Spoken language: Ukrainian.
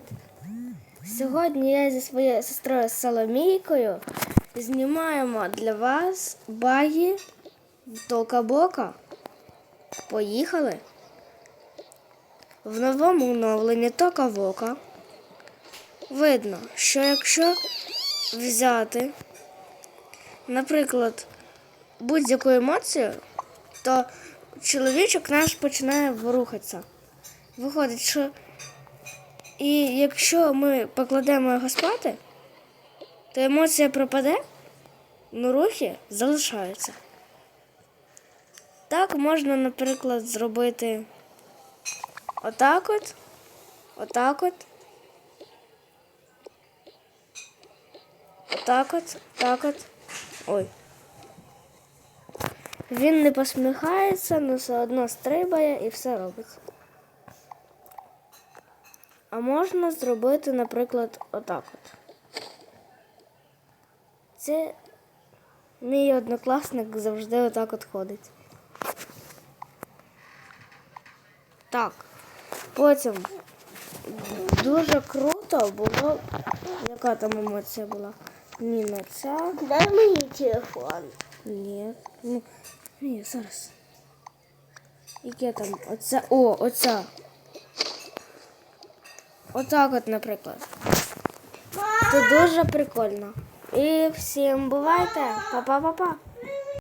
Привіт! Сьогодні я зі своєю сестрою Соломійкою знімаємо для вас баги в Толкабока. Поїхали! В новому оновленні Токавока видно, що якщо взяти, наприклад, будь-яку емоцію, то чоловічок наш починає ворухатися. Виходить, що і якщо ми покладемо його спати, то емоція пропаде, але рухи залишаються. Так можна, наприклад, зробити отак от, отак от, отак от, так от. Ой. Він не посміхається, але все одно стрибає і все робиться. А можна зробити, наприклад, отак от. Це мій однокласник завжди отак от ходить. Так. Потім дуже круто було. Яка там емоція була? Ні, не ця. Дай мені телефон. Ні. Ні, зараз. Яке там? Оця. О, оця. Отак от, наприклад. Це дуже прикольно. І всім бувайте. Па-па-па-па.